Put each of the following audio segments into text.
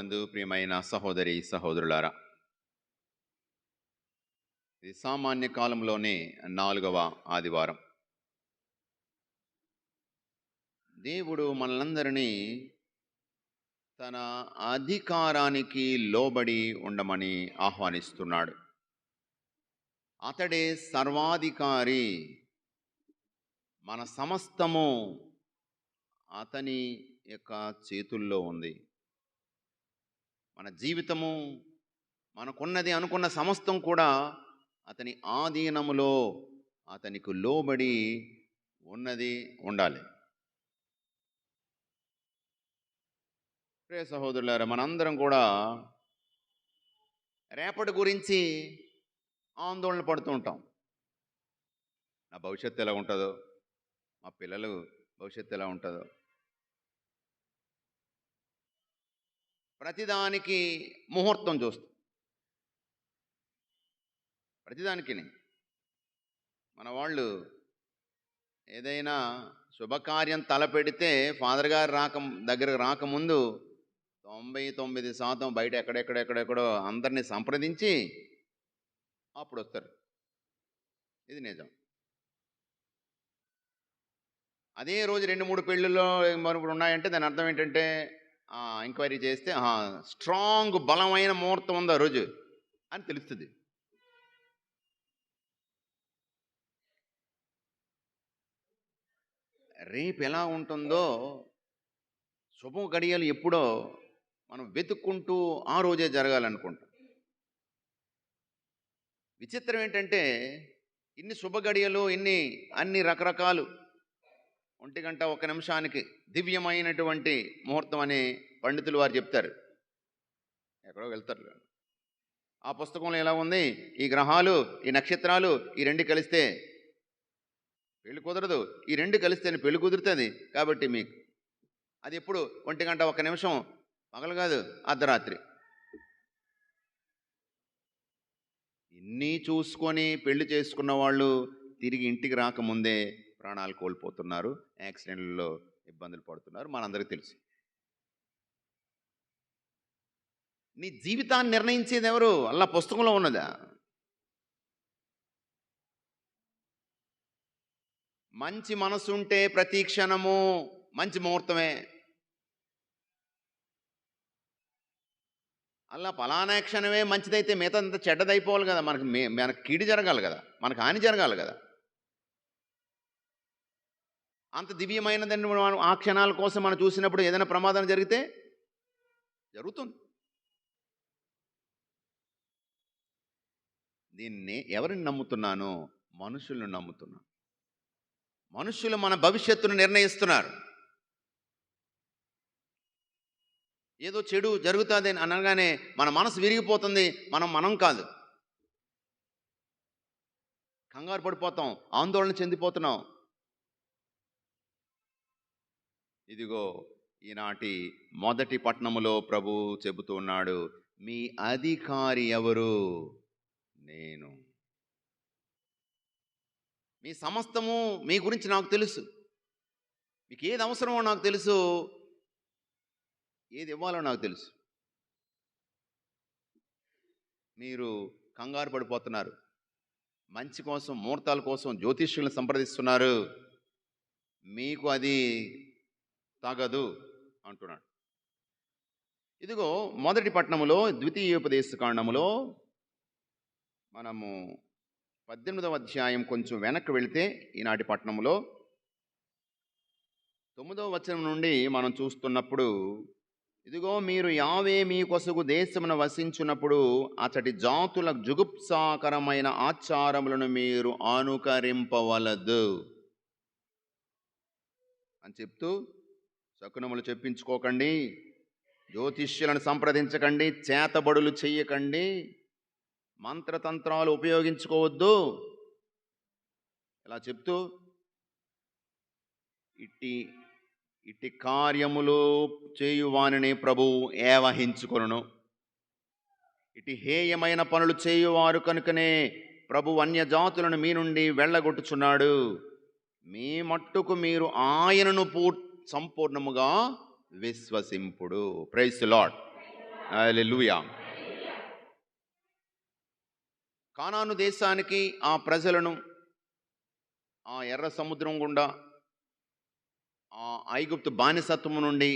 ప్రభునందు ప్రియమైన సహోదరి సహోదరులారా ఇది సామాన్య కాలంలోనే నాలుగవ ఆదివారం. దేవుడు మనలందరినీ తన అధికారానికి లోబడి ఉండమని ఆహ్వానిస్తున్నాడు. అతడే సర్వాధికారి మన సమస్తము అతని యొక్క చేతుల్లో ఉంది. మన జీవితము మనకున్నది అనుకున్న సమస్తం కూడా అతని ఆధీనములో అతనికి లోబడి ఉన్నది ఉండాలి. ప్రియ సహోదరులారా మనందరం కూడా రేపటి గురించి ఆందోళన పడుతూ ఉంటాం. నా భవిష్యత్తు ఎలా ఉంటుందో మా పిల్లలు భవిష్యత్తు ఎలా ఉంటుందో. ప్రతిదానికి ముహూర్తం చూస్తాం. ప్రతిదానికి మన వాళ్ళు ఏదైనా శుభకార్యం తలపెడితే ఫాదర్ గారు రాక దగ్గరకు రాకముందు తొంభై తొమ్మిది శాతం బయట ఎక్కడెక్కడెక్కడెక్కడో అందరినీ సంప్రదించి అప్పుడు వస్తారు. ఇది నిజం. అదే రోజు రెండు మూడు పెళ్ళిళ్ళు మరొకటి ఉన్నాయంటే దాని అర్థం ఏంటంటే ఎంక్వైరీ చేస్తే స్ట్రాంగ్ బలమైన ముహూర్తం ఉంది ఆ రోజు? అని తెలుస్తుంది. రేపు ఎలా ఉంటుందో శుభ గడియలు ఎప్పుడో మనం వెతుక్కుంటూ ఆ రోజే జరగాలనుకుంటాం. విచిత్రం ఏంటంటే ఇన్ని శుభ గడియలు ఇన్ని అన్ని రకరకాలు ఒంటి గంట ఒక నిమిషానికి దివ్యమైనటువంటి ముహూర్తం అని పండితులు వారు చెప్తారు. ఎక్కడో వెళ్తారు. ఆ పుస్తకంలో ఎలా ఉంది? ఈ గ్రహాలు ఈ నక్షత్రాలు ఈ రెండు కలిస్తే పెళ్ళి కుదరదు. ఈ రెండు కలిస్తేనే పెళ్ళి కుదురుతుంది కాబట్టి మీకు. అది ఎప్పుడు? ఒంటి గంట ఒక నిమిషం. పగలు కాదు అర్ధరాత్రి. ఇన్ని చూసుకొని పెళ్ళి చేసుకున్న వాళ్ళు తిరిగి ఇంటికి రాకముందే ప్రాణాలు కోల్పోతున్నారు యాక్సిడెంట్లలో ఇబ్బందులు పడుతున్నారు మనందరికీ తెలుసు. నీ జీవితాన్ని నిర్ణయించేది ఎవరు? అలా పుస్తకంలో ఉన్నదా? మంచి మనసు ఉంటే ప్రతి క్షణము మంచి ముహూర్తమే. అలా ఫలానా క్షణమే మంచిదైతే మిగతా అంత చెడ్డదైపోవాలి కదా మనకి మనకు కీడు జరగాలి కదా మనకు హాని జరగాలి కదా. అంత దివ్యమైనదని మనం ఆ క్షణాల కోసం మనం చూసినప్పుడు ఏదైనా ప్రమాదం జరిగితే జరుగుతుంది. దీన్ని ఎవరిని నమ్ముతున్నాను మనుషులను నమ్ముతున్నాను. మనుషులు మన భవిష్యత్తును నిర్ణయిస్తున్నారు. ఏదో చెడు జరుగుతుంది అని అనగానే మన మనసు విరిగిపోతుంది మనం మనం కాదు. కంగారు పడిపోతాం ఆందోళన చెందిపోతున్నాం. ఇదిగో ఈనాటి మొదటి పట్టణములో ప్రభు చెబుతున్నాడు మీ అధికారి ఎవరు? నేను. మీ సమస్తము మీ గురించి నాకు తెలుసు. మీకు ఏది అవసరమో నాకు తెలుసు. ఏది ఇవ్వాలో నాకు తెలుసు. మీరు కంగారు పడిపోతున్నారు. మంచి కోసం ముహూర్తాల కోసం జ్యోతిష్యులను సంప్రదిస్తున్నారు. మీకు అది తగదు అంటున్నాడు. ఇదిగో మొదటి పట్టణములో ద్వితీయోపదేశ కాండములో మనము పద్దెనిమిదవ అధ్యాయం కొంచెం వెనక్కి వెళితే ఈనాటి పట్టణంలో తొమ్మిదవ వచనం నుండి మనం చూస్తున్నప్పుడు ఇదిగో మీరు యావే మీ దేశమును దేశమున వసించున్నప్పుడు అతడి జాతుల జుగుప్సాకరమైన ఆచారములను మీరు అనుకరింపవలదు. అని చెప్తూ శకునములు చెప్పించుకోకండి జ్యోతిష్యులను సంప్రదించకండి చేతబడులు చెయ్యకండి మంత్రతంత్రాలు ఉపయోగించుకోవద్దు. ఇలా చెప్తూ ఇట్టి ఇట్టి కార్యములు చేయువానిని ప్రభు ఏవహించుకొను ఇటు హేయమైన పనులు చేయువారు కనుకనే ప్రభు అన్యజాతులను మీ నుండి వెళ్ళగొట్టుచున్నాడు. మీ మట్టుకు మీరు ఆయనను పూర్తి సంపూర్ణముగా విశ్వసింపుడు. ప్రైస్ లాడ్ లూయా కానాను దేశానికి ఆ ప్రజలను ఆ ఎర్ర సముద్రం గుండా ఆ ఐగుప్తు బానిసత్వము నుండి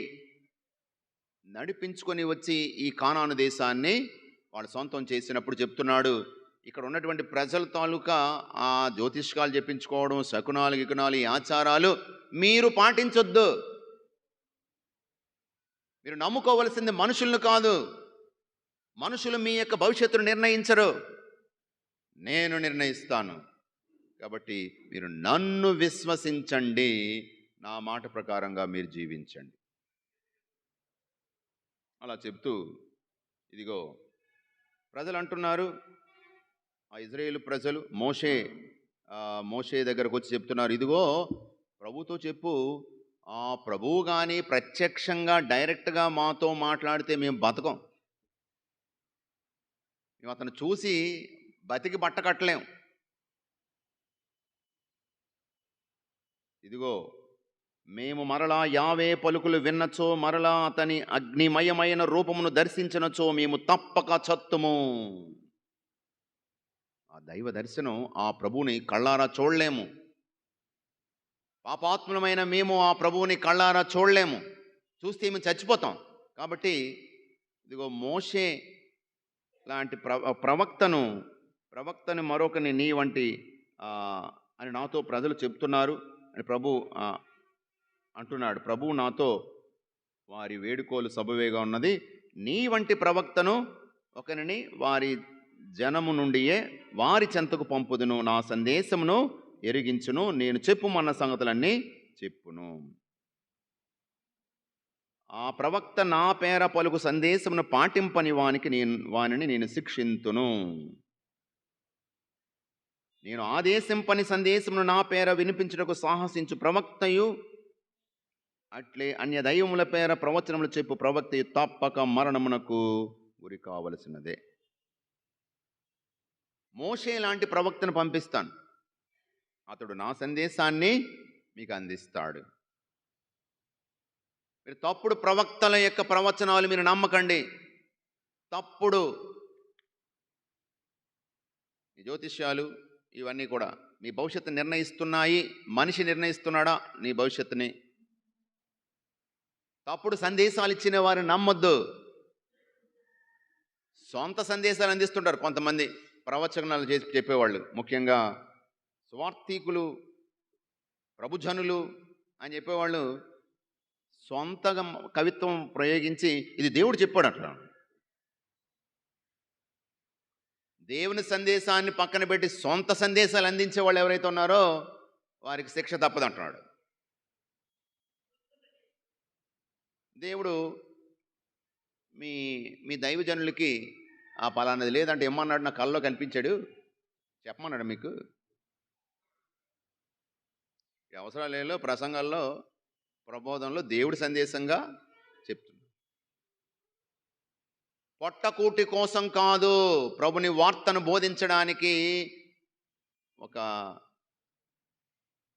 నడిపించుకొని వచ్చి ఈ కానాను దేశాన్ని వాళ్ళు సొంతం చేసినప్పుడు చెప్తున్నాడు. ఇక్కడ ఉన్నటువంటి ప్రజల తాలూకా ఆ జ్యోతిష్కాలు చెప్పించుకోవడం శకునాలు గికునాలు ఈ ఆచారాలు మీరు పాటించొద్దు. మీరు నమ్ముకోవలసింది మనుషులను కాదు. మనుషులు మీ యొక్క భవిష్యత్తును నిర్ణయించరు. నేను నిర్ణయిస్తాను. కాబట్టి మీరు నన్ను విశ్వసించండి. నా మాట ప్రకారంగా మీరు జీవించండి. అలా చెప్తూ ఇదిగో ప్రజలు అంటున్నారు ఆ ఇజ్రాయేల్ ప్రజలు మోషే మోషే దగ్గరకు వచ్చి చెప్తున్నారు ఇదిగో ప్రభుతో చెప్పు ఆ ప్రభువు కానీ ప్రత్యక్షంగా డైరెక్ట్గా మాతో మాట్లాడితే మేము బతకం. మేము అతను చూసి బతికి బట్ట కట్టలేం. ఇదిగో మేము మరలా యావే పలుకులు విన్నచో మరలా అతని అగ్నిమయమైన రూపమును దర్శించినచో మేము తప్పక చత్తుము. ఆ దైవ దర్శనం ఆ ప్రభువుని కళ్ళారా చూడలేము. పాపాత్ములమైన మేము ఆ ప్రభువుని కళ్ళారా చూడలేము. చూస్తే మేము చచ్చిపోతాం. కాబట్టి ఇదిగో మోషే లాంటి ప్ర ప్రవక్తను ప్రవక్తని మరొకని నీ వంటి అని నాతో ప్రజలు చెప్తున్నారు. అని ప్రభు అంటున్నాడు. ప్రభు నాతో వారి వేడుకోలు సబవేగా ఉన్నది. నీ వంటి ప్రవక్తను ఒకరిని వారి జనము నుండియే వారి చెంతకు పంపుదును నా సందేశమును ఎరిగించును నేను చెప్పుమన్న సంగతులన్నీ చెప్పును. ఆ ప్రవక్త నా పేర పలుకు సందేశమును పాటింపని వానికి నేను వానిని నేను శిక్షింతును. నేను ఆదేశింపని సందేశమును నా పేర వినిపించుటకు సాహసించు ప్రవక్తయు. అట్లే అన్య దైవముల పేర ప్రవచనములు చెప్పు ప్రవక్తయు తప్పక మరణమునకు గురి కావలసినదే. మోషే లాంటి ప్రవక్తను పంపిస్తాను. అతడు నా సందేశాన్ని మీకు అందిస్తాడు. మీరు తప్పుడు ప్రవక్తల యొక్క ప్రవచనాలు మీరు నమ్మకండి. తప్పుడు ఈ జ్యోతిష్యాలు ఇవన్నీ కూడా మీ భవిష్యత్తు నిర్ణయిస్తున్నాయి. మనిషి నిర్ణయిస్తున్నాడా? నీ భవిష్యత్తుని. తప్పుడు సందేశాలు ఇచ్చిన వారిని నమ్మొద్దు. సొంత సందేశాలు అందిస్తుంటారు కొంతమంది. ప్రవచనాలు చేసి చెప్పేవాళ్ళు. ముఖ్యంగా స్వార్థీకులు ప్రభుజనులు అని చెప్పేవాళ్ళు సొంతగా కవిత్వం ప్రయోగించి ఇది దేవుడు చెప్పాడు అట్లా దేవుని సందేశాన్ని పక్కన పెట్టి సొంత సందేశాలు అందించే వాళ్ళు ఎవరైతే ఉన్నారో వారికి శిక్ష తప్పదంటున్నాడు. దేవుడు మీ మీ దైవజనులకి ఆ పలానది లేదంటే ఏమన్నాడు నా కల్లో కనిపించాడు. చెప్పమన్నాడు మీకు? అవసరాలలో ప్రసంగాల్లో ప్రబోధంలో దేవుడి సందేశంగా చెప్తుంది పొట్టకూటి కోసం కాదు ప్రభుని వార్తను బోధించడానికి ఒక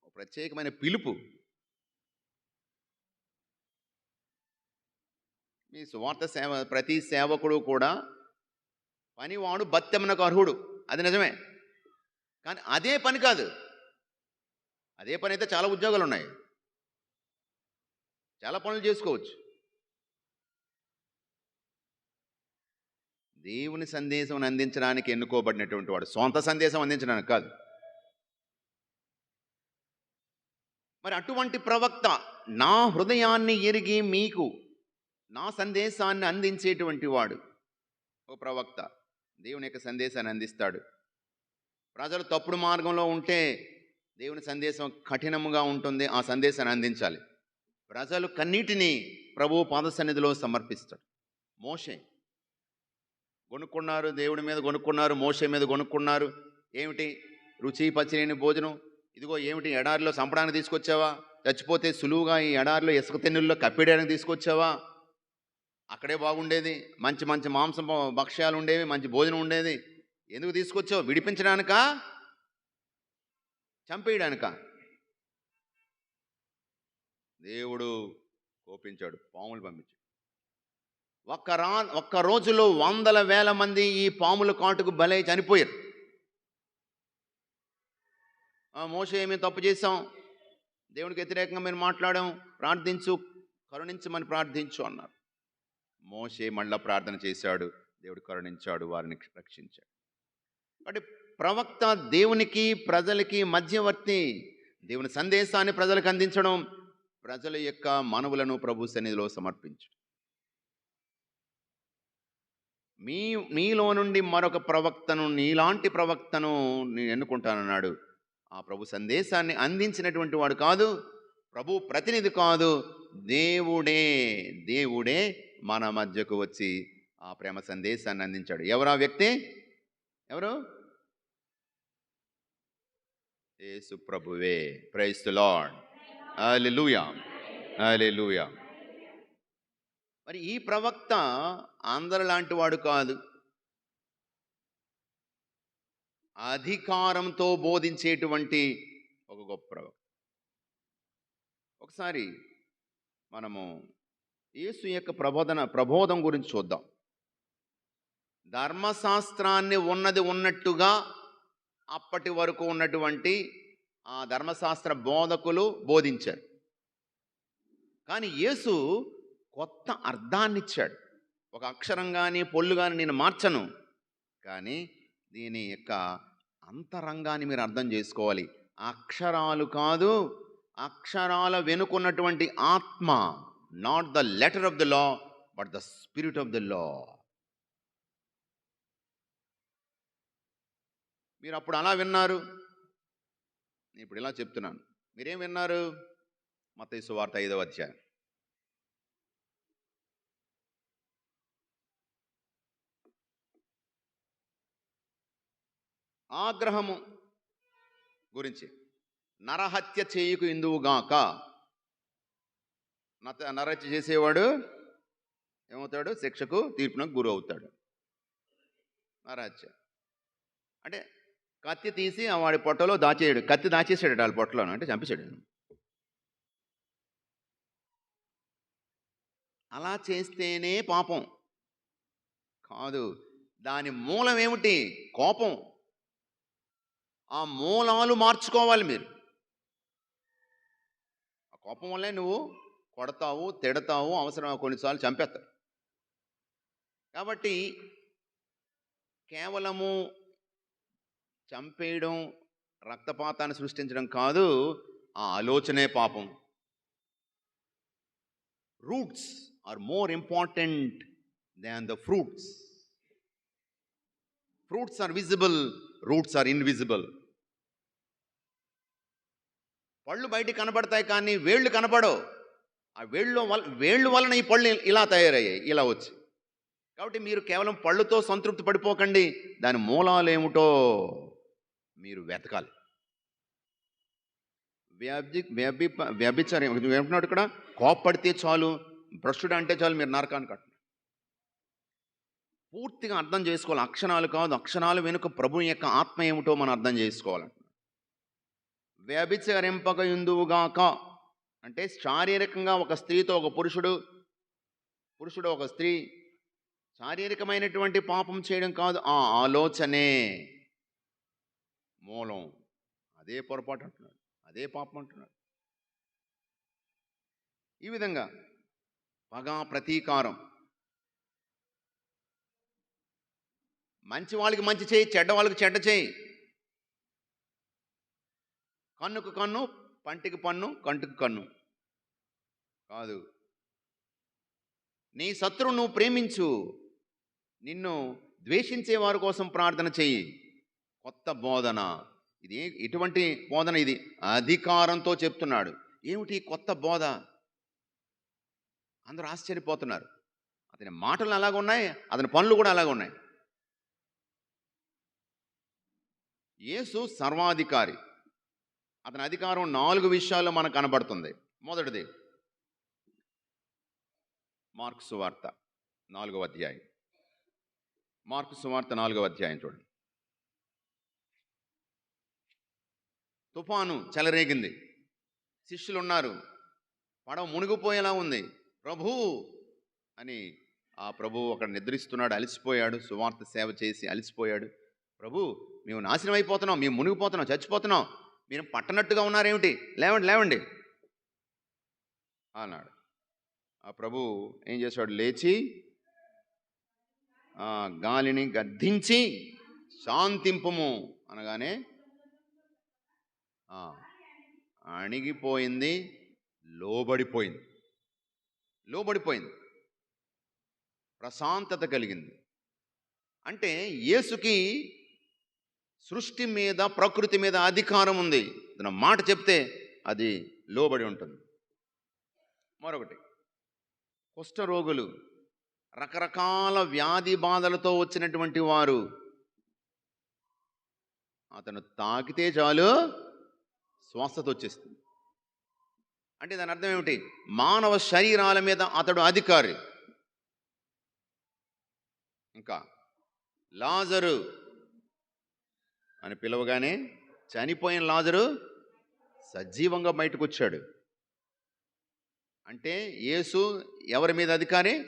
ఒక ప్రత్యేకమైన పిలుపు. మీ సువార్త సేవ ప్రతి సేవకుడు కూడా పనివాడు బత్తెమ్మనకు అర్హుడు. అది నిజమే. కానీ అదే పని కాదు. అదే పని అయితే చాలా ఉద్యోగాలు ఉన్నాయి చాలా పనులు చేసుకోవచ్చు. దేవుని సందేశం అందించడానికి ఎన్నుకోబడినటువంటి వాడు సొంత సందేశం అందించడానికి కాదు. మరి అటువంటి ప్రవక్త నా హృదయాన్ని ఎరిగి మీకు నా సందేశాన్ని అందించేటువంటి వాడు ఓ ప్రవక్త. దేవుని యొక్క సందేశాన్ని అందిస్తాడు. ప్రజలు తప్పుడు మార్గంలో ఉంటే దేవుని సందేశం కఠినముగా ఉంటుంది ఆ సందేశాన్ని అందించాలి. ప్రజలు కన్నీటిని ప్రభు పాదసన్నిధిలో సమర్పిస్తాడు. మోషే కొనుక్కున్నారు దేవుడి మీద కొనుక్కున్నారు మోషే మీద కొనుక్కున్నారు. ఏమిటి? రుచి పచ్చిలేని భోజనం? ఇదిగో ఏమిటి? ఎడారిలో సంపడానికి తీసుకొచ్చావా? చచ్చిపోతే సులువుగా ఈ ఎడారిలో ఇసుక తెన్నుల్లో కప్పిడడానికి తీసుకొచ్చావా? అక్కడే బాగుండేది. మంచి మంచి మాంసం భక్ష్యాలు ఉండేవి మంచి భోజనం ఉండేది. ఎందుకు తీసుకొచ్చావు? విడిపించడానిక? చంపేయడానిక? దేవుడు కోపించాడు పాములు పంపించాడు ఒక్క రా ఒక్క రోజులో వందల వేల మంది ఈ పాముల కాటుకు బలై చనిపోయారు. మోస మోషే ఏమి తప్పు చేసాం దేవునికి వ్యతిరేకంగా మేము మాట్లాడాం. ప్రార్థించు కరుణించమని ప్రార్థించు అన్నారు. మోషే మళ్ళా ప్రార్థన చేశాడు. దేవుడు కరుణించాడు వారిని రక్షించాడు. కాబట్టి ప్రవక్త దేవునికి ప్రజలకి మధ్యవర్తి దేవుని సందేశాన్ని ప్రజలకు అందించడం ప్రజల యొక్క మనవులను ప్రభు సన్నిధిలో సమర్పించడం. మీ మీలో నుండి మరొక ప్రవక్తను నీలాంటి ప్రవక్తను నేను ఎన్నుకుంటానన్నాడు. ఆ ప్రభు సందేశాన్ని అందించినటువంటి వాడు కాదు ప్రభు ప్రతినిధి కాదు దేవుడే దేవుడే మన మధ్యకు వచ్చి ఆ ప్రేమ సందేశాన్ని అందించాడు. ఎవరు ఆ వ్యక్తి? ఎవరు? యేసు ప్రభువే. ప్రైస్ టు లార్డ్ అలే లూయా మరి ఈ ప్రవక్త అందరు లాంటి వాడు కాదు. అధికారంతో బోధించేటువంటి ఒక గొప్ప ప్రవక్త. ఒకసారి మనము యేసు యొక్క ప్రబోధన ప్రబోధం గురించి చూద్దాం. ధర్మశాస్త్రాన్ని ఉన్నది ఉన్నట్టుగా అప్పటి వరకు ఉన్నటువంటి ఆ ధర్మశాస్త్ర బోధకులు బోధించారు. కానీ యేసు కొత్త అర్థాన్ని ఇచ్చాడు. ఒక అక్షరం కానీ పొల్లు కానీ నేను మార్చను. కానీ దీని యొక్క అంతరంగాన్ని మీరు అర్థం చేసుకోవాలి. అక్షరాలు కాదు అక్షరాల వెనుకున్నటువంటి ఆత్మ not the letter of the law but the spirit of the law మీరు అప్పుడు అలా విన్నారు? నేను ఇప్పుడు ఇలా చెప్తున్నాను. మీరేం విన్నారు? మత వార్త ఐదవ అధ్యాయం. ఆగ్రహము గురించి నరహత్య చేయుకు ఇందువుగాక నరహత్య చేసేవాడు ఏమవుతాడు? శిక్షకు తీర్పునకు గురి అవుతాడు. నరహత్య. అంటే కత్తి తీసి ఆ వాడి పొట్టలో దాచేయడు. కత్తి దాచేసాడు వాళ్ళ పొట్టలో అంటే చంపేశాడు. అలా చేస్తేనే పాపం. కాదు. దాని మూలం ఏమిటి? కోపం. ఆ మూలాలు మార్చుకోవాలి మీరు. ఆ కోపం వల్లే నువ్వు కొడతావు తిడతావు అవసరం కొన్నిసార్లు చంపేస్తారు. కాబట్టి కేవలము చంపేయడం రక్తపాతాన్ని సృష్టించడం కాదు ఆ ఆలోచనే పాపం. Roots are more important than the fruits fruits are visible roots are invisible పళ్ళు బయటికి కనబడతాయి కానీ వేళ్ళు కనపడవు. ఆ వేళ్ళు వల్ల వేళ్ళు వలన ఈ పళ్ళు ఇలా తయారయ్యాయి ఇలా వచ్చి. కాబట్టి మీరు కేవలం పళ్ళుతో సంతృప్తి పడిపోకండి దాని మూలాలు ఏమిటో మీరు వెతకాలి. వ్యభి వ్యభి వ్యభిచారం ఏమంటున్నాడు ఇక్కడ? కోప్పడితే చాలు భ్రష్టుడు అంటే చాలు మీరు నరకానికి కట్టు పూర్తిగా అర్థం చేసుకోవాలి అక్షరాలు కాదు అక్షరాలు వెనుక ప్రభు యొక్క ఆత్మ ఏమిటో మనం అర్థం చేసుకోవాలి వ్యభిచరింపక ఇందువుగాక అంటే శారీరకంగా ఒక స్త్రీతో ఒక పురుషుడు పురుషుడు ఒక స్త్రీ శారీరకమైనటువంటి పాపం చేయడం కాదు ఆ ఆలోచనే మూలం. అదే పొరపాటు అంటున్నాడు అదే పాపం అంటున్నాడు. ఈ విధంగా పగా ప్రతీకారం. మంచి వాళ్ళకి మంచి చేయి చెడ్డ వాళ్ళకి చెడ్డ చేయి. కన్నుకు కన్ను పంటికి పన్ను కంటికి కన్ను. కాదు. నీ శత్రువు నువ్వు ప్రేమించు. నిన్ను ద్వేషించే వారి కోసం ప్రార్థన చెయ్యి. కొత్త బోధన. ఇది ఎటువంటి బోధన ఇది. అధికారంతో చెప్తున్నాడు. ఏమిటి కొత్త బోధ? అందరూ ఆశ్చర్యపోతున్నారు. అతని మాటలు అలాగ ఉన్నాయి అతని పనులు కూడా అలాగ ఉన్నాయి. యేసు సర్వాధికారి. అతని అధికారం నాలుగు విషయాల్లో మనకు కనబడుతుంది. మొదటిది మార్కు సువార్త నాలుగవ అధ్యాయం. మార్కు సువార్త నాలుగవ అధ్యాయం చూడండి. తుఫాను చెలరేగింది. శిష్యులు ఉన్నారు పడవ మునిగిపోయేలా ఉంది. ప్రభు అని ఆ ప్రభు అక్కడ నిద్రిస్తున్నాడు అలసిపోయాడు. సువార్త సేవ చేసి అలసిపోయాడు. ప్రభు మేము నాశనం అయిపోతున్నాం మేము మునిగిపోతున్నాం చచ్చిపోతున్నాం. మీరు పట్టనట్టుగా ఉన్నారేమిటి? లేవండి లేవండి. అన్నాడు. ఆ ప్రభు ఏం చేశాడు? లేచి ఆ గాలిని గద్దించి శాంతింపము అనగానే అణిగిపోయింది లోబడిపోయింది. లోబడిపోయింది. ప్రశాంతత కలిగింది. అంటే యేసుకి సృష్టి మీద ప్రకృతి మీద అధికారం ఉంది. తన మాట చెప్తే అది లోబడి ఉంటుంది. మరొకటి కుష్ఠరోగులు రకరకాల వ్యాధి బాధలతో వచ్చినటువంటి వారు. అతను తాకితే చాలు స్వస్థత వచ్చేస్తుంది. అంటే దాని అర్థం ఏమిటి? మానవ శరీరాల మీద అతడు అధికారి. ఇంకా లాజరు అని పిలవగానే చనిపోయిన లాజరు సజీవంగా బయటకు వచ్చాడు అంటే యేసు ఎవరి మీద అధికారి?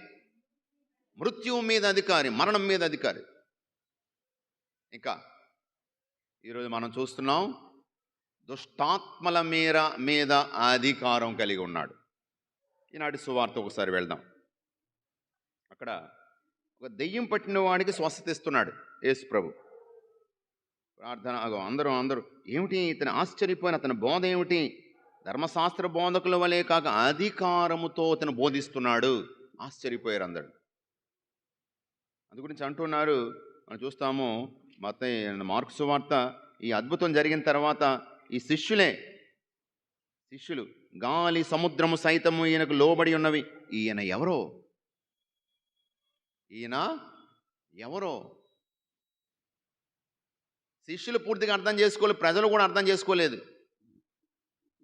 మృత్యువు మీద అధికారి మరణం మీద అధికారి. ఇంకా ఈరోజు మనం చూస్తున్నాం దుష్టాత్మల మీర మీద అధికారం కలిగి ఉన్నాడు. ఈనాటి సువార్త ఒకసారి వెళ్దాం. అక్కడ ఒక దెయ్యం పట్టిన వాడికి స్వస్థత ఇస్తున్నాడు యేసు ప్రభు. ప్రార్థన అందరూ అందరూ ఏమిటి ఇతను ఆశ్చర్యపోయిన అతని బోధ ఏమిటి? ధర్మశాస్త్ర బోధకుల వలె కాక అధికారముతో అతను బోధిస్తున్నాడు. ఆశ్చర్యపోయారు అందరు. అందు గురించి అంటున్నారు. మనం చూస్తాము మత మార్క్స్ వార్త ఈ అద్భుతం జరిగిన తర్వాత ఈ శిష్యులే శిష్యులు గాలి సముద్రము సైతము ఈయనకు లోబడి ఉన్నవి. ఈయన ఎవరో? ఈయన ఎవరో? శిష్యులు పూర్తిగా అర్థం చేసుకోలేదు ప్రజలు కూడా అర్థం చేసుకోలేదు.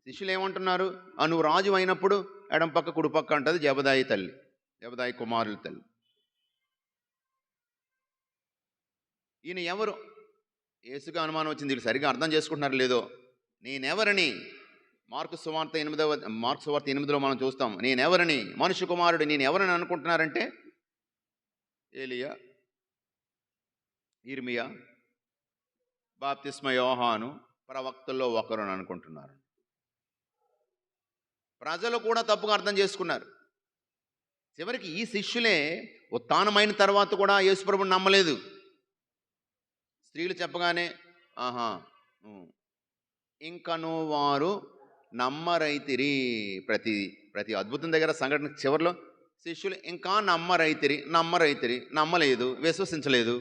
శిష్యులు ఏమంటున్నారు? నువ్వు రాజు అయినప్పుడు ఎడం పక్క కుడి పక్క అంటది జబదాయి తల్లి జబదాయి కుమారుల తల్లి. ఈయన ఎవరు? ఏసుగా అనుమానం వచ్చింది. వీళ్ళు సరిగా అర్థం చేసుకుంటున్నారు లేదో? నేనెవరని? మార్కు సువార్త ఎనిమిదవ మార్కు సువార్త ఎనిమిదిలో మనం చూస్తాం. నేనెవరని? మనుష్య కుమారుడు నేను ఎవరని అనుకుంటున్నారంటే ఏలియా ఇర్మియా బాప్తిస్మ యోహాను ప్రవక్తల్లో ఒకరు అని అనుకుంటున్నారు. ప్రజలు కూడా తప్పుగా అర్థం చేసుకున్నారు. చివరికి ఈ శిష్యులే ఉత్థానమైన తర్వాత కూడా యేసుప్రభుని నమ్మలేదు. స్త్రీలు చెప్పగానే ఆహా ఇంకను వారు నమ్మరైతిరి. ప్రతి ప్రతి అద్భుతం దగ్గర సంఘటన చివరిలో శిష్యులు ఇంకా నమ్మరైతిరి నమ్మరైతిరి నమ్మలేదు విశ్వసించలేదు.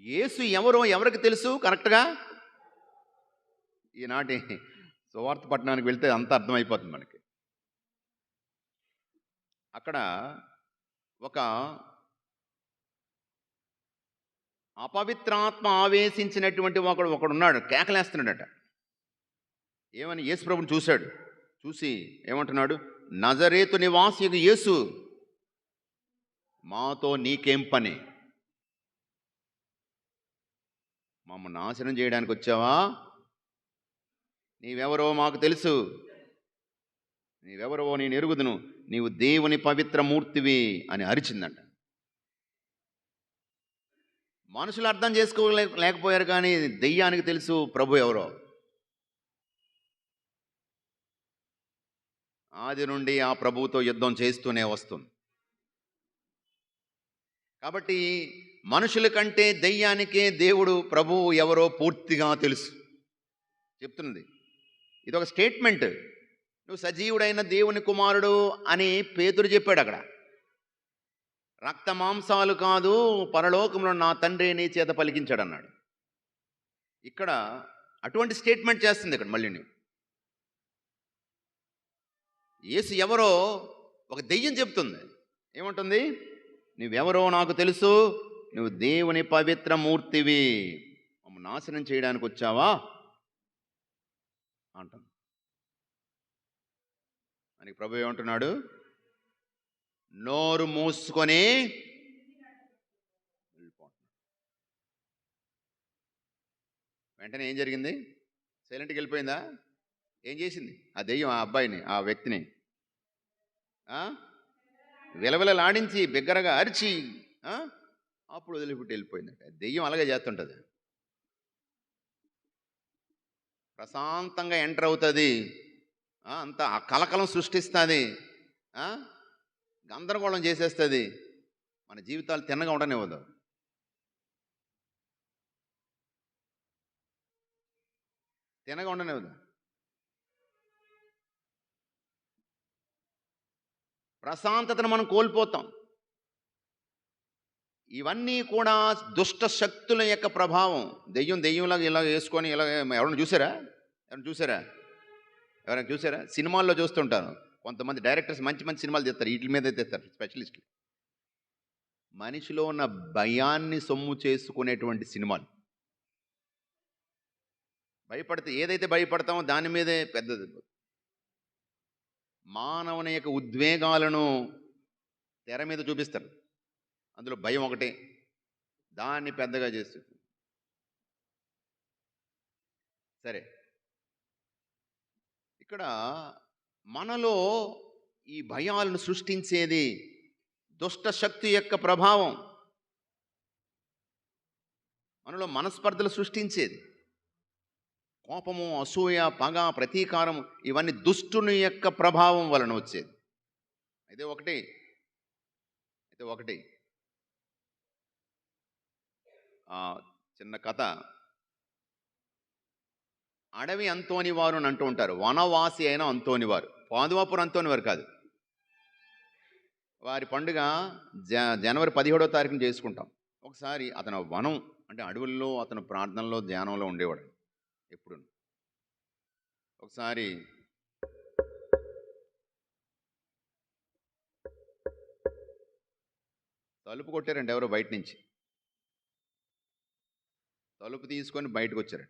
యేసు ఎవరో ఎవరికి తెలుసు? కరెక్ట్గా? ఈనాటి సువార్త పట్టణానికి వెళ్తే అంత అర్థమైపోతుంది మనకి. అక్కడ ఒక అపవిత్రాత్మ ఆవేశించినటువంటి ఒకడు ఒకడున్నాడు కేకలేస్తున్నాడట. ఏమని? యేసు ప్రభుని చూశాడు. చూసి ఏమంటున్నాడు? నజరేతు నివాసి యేసు మాతో నీకేం పని? మమ్మ నాశనం చేయడానికి వచ్చావా? నీవెవరో మాకు తెలుసు. నీవెవరో నేను ఎరుగుదును. నీవు దేవుని పవిత్ర మూర్తివి అని అరిచిందంట. మనుషులు అర్థం చేసుకోలే లేకపోయారు కానీ దెయ్యానికి తెలుసు ప్రభు ఎవరో. ఆది నుండి ఆ ప్రభువుతో యుద్ధం చేస్తూనే వస్తుంది. కాబట్టి మనుషుల కంటే దెయ్యానికే దేవుడు ప్రభువు ఎవరో పూర్తిగా తెలుసు. చెప్తున్నది ఇది ఒక స్టేట్మెంట్. నువ్వు సజీవుడైన దేవుని కుమారుడు అని పేతురు చెప్పాడు అక్కడ. రక్త మాంసాలు కాదు పరలోకంలో నా తండ్రి నీ చేత పలికించాడు అన్నాడు ఇక్కడ అటువంటి స్టేట్మెంట్ చేస్తుంది ఇక్కడ మళ్ళీ నువ్వు యేసు ఎవరో ఒక దెయ్యం చెప్తుంది. ఏమంటుంది? నువ్వెవరో నాకు తెలుసు నువ్వు దేవుని పవిత్ర మూర్తివి నాశనం చేయడానికి వచ్చావా? అంటుంది. అని ప్రభు ఏమంటున్నాడు? నోరు మూసుకొని వెంటనే ఏం జరిగింది? సైలెంట్కి వెళ్ళిపోయిందా? ఏం చేసింది? ఆ దెయ్యం ఆ అబ్బాయిని ఆ వ్యక్తిని. విలవిలలాడించి బిగ్గరగా అరిచి అప్పుడు వదిలిపెట్టి వెళ్ళిపోయిందట. దెయ్యం అలాగే చేస్తుంటుంది. ప్రశాంతంగా ఎంటర్ అవుతుంది. అంత ఆ కలకలం సృష్టిస్తుంది. గందరగోళం చేసేస్తుంది. మన జీవితాలు తిన్నగా ఉండనివ్వదు. తినగా ఉండనివ్వదు. ప్రశాంతతను మనం కోల్పోతాం. ఇవన్నీ కూడా దుష్ట శక్తుల యొక్క ప్రభావం. దెయ్యం దెయ్యంలాగా ఇలా వేసుకొని ఇలా ఎవరైనా చూసారా? ఎవరైనా చూసారా? ఎవరైనా చూసారా? సినిమాల్లో చూస్తుంటాను. కొంతమంది డైరెక్టర్స్ మంచి మంచి సినిమాలు తెస్తారు. వీటి మీద తెస్తారు స్పెషలిస్టులు. మనిషిలో ఉన్న భయాన్ని సొమ్ము చేసుకునేటువంటి సినిమాలు. భయపడితే ఏదైతే భయపడతామో దాని మీదే పెద్దది. మానవుని యొక్క ఉద్వేగాలను తెర మీద చూపిస్తారు. అందులో భయం ఒకటే. దాన్ని పెద్దగా చేస్తుంది సరే. ఇక్కడ మనలో ఈ భయాలను సృష్టించేది దుష్ట శక్తి యొక్క ప్రభావం. మనలో మనస్పర్ధలు సృష్టించేది. కోపము అసూయ పగ ప్రతీకారం ఇవన్నీ దుష్టుని యొక్క ప్రభావం వలన వచ్చేది. అయితే ఒకటి. అయితే ఒకటి. చిన్న కథ. అడవి అంతోని వారు అని అంటూ ఉంటారు. వనవాసి అయిన అంతోని వారు పాదువాపురం అంతోని వారు కాదు. వారి పండుగ జ జనవరి పదిహేడో తారీఖున చేసుకుంటాం. ఒకసారి అతను వనం అంటే అడవుల్లో అతను ప్రార్థనలో ధ్యానంలో ఉండేవాడు. ఎప్పుడు ఒకసారి తలుపు కొట్టారండి ఎవరో బయట నుంచి. తలుపు తీసుకొని బయటకు వచ్చారట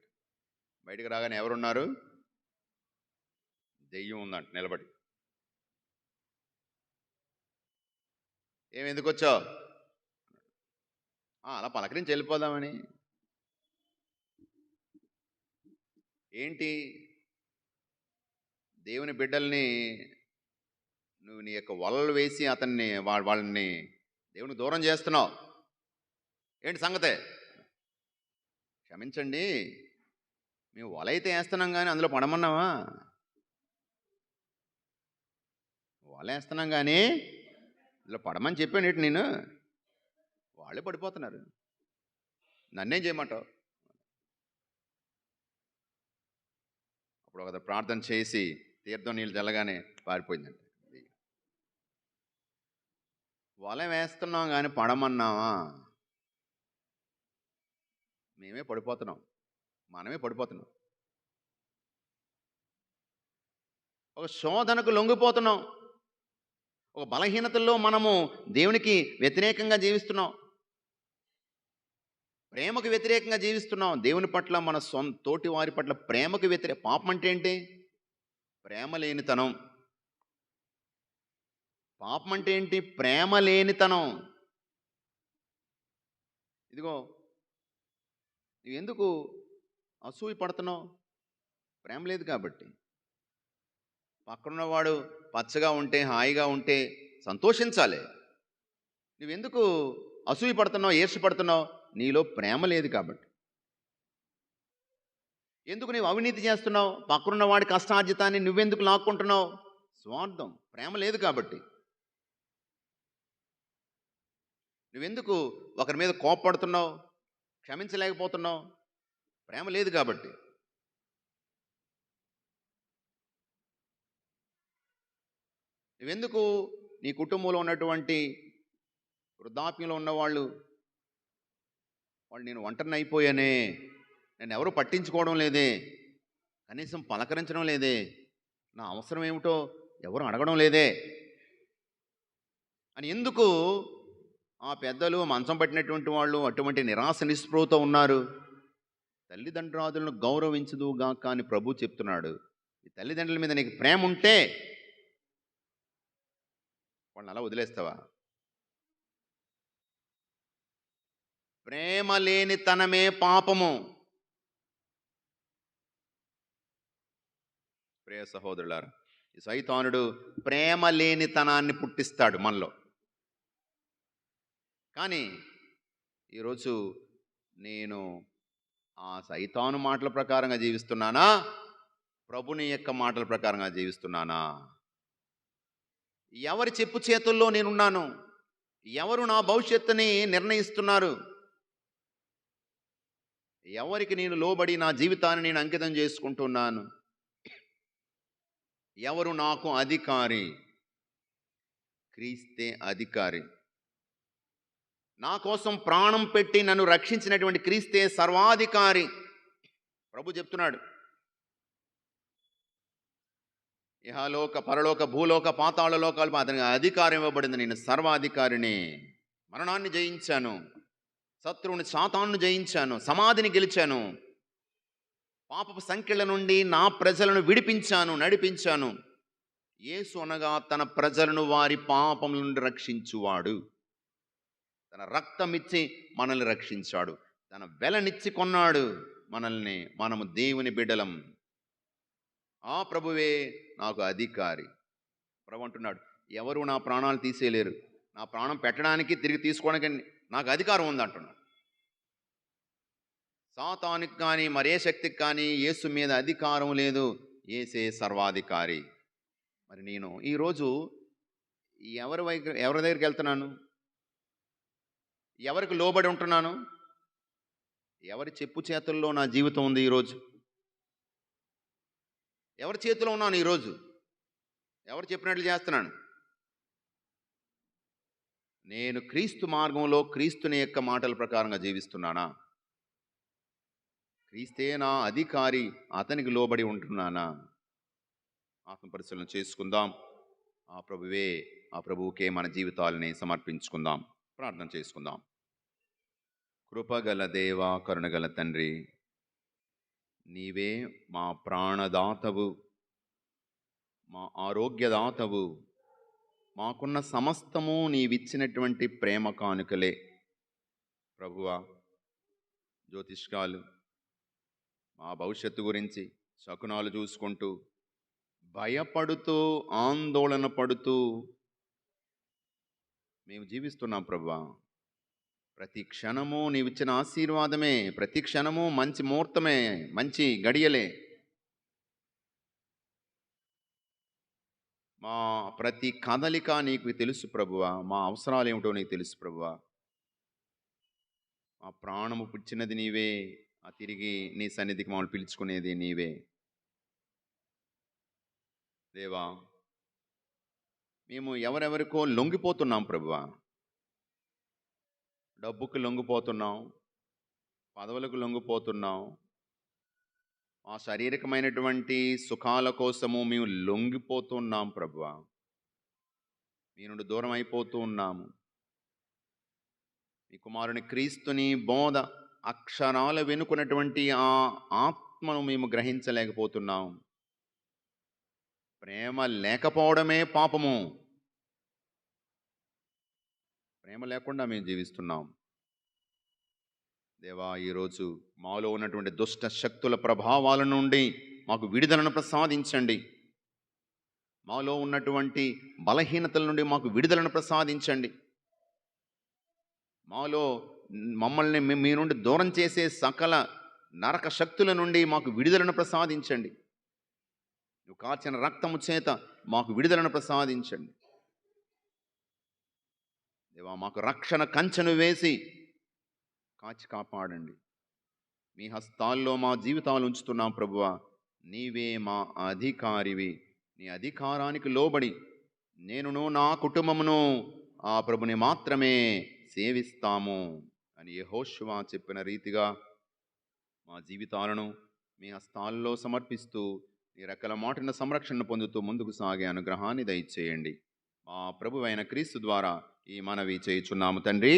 బయటకు రాగానే ఎవరున్నారు? దెయ్యం ఉందంట నిలబడి. ఏమి ఎందుకు వచ్చావు అలా పలకరించి వెళ్ళిపోదామని. ఏంటి? దేవుని బిడ్డల్ని నువ్వు నీ యొక్క వలలు వేసి అతన్ని వా- వాళ్ళని దేవునికి దూరం చేస్తున్నావు. ఏంటి సంగతే? క్షమించండి. మేము వల అయితే వేస్తున్నాం కానీ అందులో పడమన్నావా? వల వేస్తున్నాం కానీ ఇందులో పడమని చెప్పాను ఏంటి నేను? వాళ్ళే పడిపోతున్నారు. నన్నేం చేయమంటావు? అప్పుడు ఒక ప్రార్థన చేసి తీర్థం నీళ్ళు తెల్లగానే పారిపోయిందండి వల వేస్తున్నాం కానీ పడమన్నావా? మేమే పడిపోతున్నాం. మనమే పడిపోతున్నాం. ఒక శోధనకు లొంగిపోతున్నాం. ఒక బలహీనతల్లో మనము దేవునికి వ్యతిరేకంగా జీవిస్తున్నాం. ప్రేమకు వ్యతిరేకంగా జీవిస్తున్నాం. దేవుని పట్ల మన సొంత తోటి వారి పట్ల ప్రేమకు వ్యతిరేక పాపం అంటే ఏంటి? ప్రేమ లేనితనం. పాపం అంటే ఏంటి? ప్రేమ లేనితనం. ఇదిగో నువ్వు ఎందుకు అసూయ పడుతున్నావు? ప్రేమ లేదు కాబట్టి. పక్కనున్నవాడు పచ్చగా ఉంటే హాయిగా ఉంటే సంతోషించాలి. నువ్వెందుకు అసూయ పడుతున్నావు ఏర్చి పడుతున్నావు? నీలో ప్రేమ లేదు కాబట్టి. ఎందుకు నీవు అవినీతి చేస్తున్నావు? పక్కనున్నవాడి కష్టార్జితాన్ని నువ్వెందుకు లాక్కుంటున్నావు? స్వార్థం ప్రేమ లేదు కాబట్టి. నువ్వెందుకు ఒకరి మీద కోపపడుతున్నావు? క్షమించలేకపోతున్నావు? ప్రేమ లేదు కాబట్టి. నువ్వెందుకు నీ కుటుంబంలో ఉన్నటువంటి వృద్ధాప్యంలో ఉన్నవాళ్ళు? వాళ్ళు నేను ఒంటరిని అయిపోయానే నేను ఎవరు పట్టించుకోవడం లేదే. కనీసం పలకరించడం లేదే. నా అవసరం ఏమిటో ఎవరు అడగడం లేదే. అని ఎందుకు ఆ పెద్దలు మంచం పట్టినటువంటి వాళ్ళు అటువంటి నిరాశ నిస్పృహతో ఉన్నారు. తల్లిదండ్రులను గౌరవించదుగాక అని ప్రభు చెప్తున్నాడు. ఈ తల్లిదండ్రుల మీద నీకు ప్రేమ ఉంటే వాళ్ళని అలా వదిలేస్తావా? ప్రేమ లేనితనమే పాపము. ప్రియ సహోదరులారా ఈ సైతానుడు ప్రేమ లేనితనాన్ని పుట్టిస్తాడు మనలో. కానీ ఈరోజు నేను ఆ సైతాను మాటల ప్రకారంగా జీవిస్తున్నానా? ప్రభుని యొక్క మాటల ప్రకారంగా జీవిస్తున్నానా? ఎవరి చెప్పు చేతుల్లో నేనున్నాను? ఎవరు నా భవిష్యత్తుని నిర్ణయిస్తున్నారు? ఎవరికి నేను లోబడి నా జీవితాన్ని నేను అంకితం చేసుకుంటున్నాను? ఎవరు నాకు అధికారి? క్రీస్తే అధికారి. నా కోసం ప్రాణం పెట్టి నన్ను రక్షించినటువంటి క్రీస్తే సర్వాధికారి. ప్రభు చెప్తున్నాడు. ఇహలోక పరలోక భూలోక పాతాళ లోకాలు అతనికి అధికారం ఇవ్వబడింది. నేను సర్వాధికారిని మరణాన్ని జయించాను. శత్రువుని శాతాన్ని జయించాను. సమాధిని గెలిచాను. పాపపు సంఖ్యల నుండి నా ప్రజలను విడిపించాను నడిపించాను. యేసు అనగా తన ప్రజలను వారి పాపముల నుండి రక్షించువాడు. తన రక్తమిచ్చి మనల్ని రక్షించాడు. తన వెలనిచ్చి కొన్నాడు మనల్ని. మనము దేవుని బిడ్డలం. ఆ ప్రభువే నాకు అధికారి. ప్రభు అంటున్నాడు ఎవరు నా ప్రాణాలు తీసేయలేరు. నా ప్రాణం పెట్టడానికి తిరిగి తీసుకోవడానికి నాకు అధికారం ఉంది అంటున్నాడు. సాతానికి కానీ మరే శక్తికి కానీ యేసు మీద అధికారం లేదు. ఏసే సర్వాధికారి. మరి నేను ఈరోజు ఎవరి వైపు ఎవరి దగ్గరికి వెళ్తున్నాను? ఎవరికి లోబడి ఉంటున్నాను? ఎవరి చెప్పు చేతుల్లో నా జీవితం ఉంది ఈరోజు? ఎవరి చేతిలో ఉన్నాను ఈరోజు? ఎవరు చెప్పినట్లు చేస్తున్నాను? నేను క్రీస్తు మార్గంలో క్రీస్తుని యొక్క మాటల ప్రకారంగా జీవిస్తున్నానా? క్రీస్తే నా అధికారి అతనికి లోబడి ఉంటున్నానా? ఆత్మపరిశీలన చేసుకుందాం. ఆ ప్రభువే ఆ ప్రభువుకే మన జీవితాలని సమర్పించుకుందాం. ప్రార్థన చేసుకుందాం. కృపగల దేవ కరుణగల తండ్రి నీవే మా ప్రాణదాతవు మా ఆరోగ్యదాతవు మాకున్న సమస్తము నీవిచ్చినటువంటి ప్రేమ కానుకలే. ప్రభువా జ్యోతిష్కాలు మా భవిష్యత్తు గురించి శకునాలు చూసుకుంటూ భయపడుతూ ఆందోళన పడుతూ మేము జీవిస్తున్నాం ప్రభా. ప్రతి క్షణము నీవిచ్చిన ఆశీర్వాదమే ప్రతి క్షణము మంచి ముహూర్తమే మంచి గడియలే. మా ప్రతి కదలిక నీకు తెలుసు ప్రభువా. మా అవసరాలు ఏమిటో నీకు తెలుసు ప్రభువా. మా ప్రాణము పుచ్చినది నీవే. ఆ తిరిగి నీ సన్నిధికి మమ్మల్ని పిలుచుకునేది నీవే. దేవా మేము ఎవరెవరికో లొంగిపోతున్నాం ప్రభువా. డబ్బుకు లొంగిపోతున్నాం పదవులకు లొంగిపోతున్నాం. మా శారీరకమైనటువంటి సుఖాల కోసము మేము లొంగిపోతున్నాం ప్రభువా. మీ నుండి దూరం అయిపోతూ ఉన్నాము. మీ కుమారుని క్రీస్తుని బోధ అక్షరాల వెనుకున్నటువంటి ఆ ఆత్మను మేము గ్రహించలేకపోతున్నాం. ప్రేమ లేకపోవడమే పాపము. ప్రేమ లేకుండా మేము జీవిస్తున్నాం. దేవా ఈరోజు మాలో ఉన్నటువంటి దుష్ట శక్తుల ప్రభావాల నుండి మాకు విడుదలను ప్రసాదించండి. మాలో ఉన్నటువంటి బలహీనతల నుండి మాకు విడుదలను ప్రసాదించండి. మాలో మమ్మల్ని మీ- నుండి దూరం చేసే సకల నరక శక్తుల నుండి మాకు విడుదలను ప్రసాదించండి. నువ్వు కార్చిన రక్తము చేత మాకు విడుదలను ప్రసాదించండి. దేవా మాకు రక్షణ కంచెను వేసి కాచి కాపాడండి. మీ హస్తాల్లో మా జీవితాలు ఉంచుతున్నాం ప్రభువ. నీవే మా అధికారివి. నీ అధికారానికి లోబడి నేనును నా కుటుంబమును ఆ ప్రభుని మాత్రమే సేవిస్తాము అని యహోష్వా చెప్పిన రీతిగా మా జీవితాలను మీ హస్తాల్లో సమర్పిస్తూ ఈ రకల మాటిన సంరక్షణ పొందుతూ ముందుకు సాగే అనుగ్రహాన్ని దయచేయండి. మా ప్రభు అయిన క్రీస్తు ద్వారా ఈ మనవి చేయుచున్నాము తండ్రి.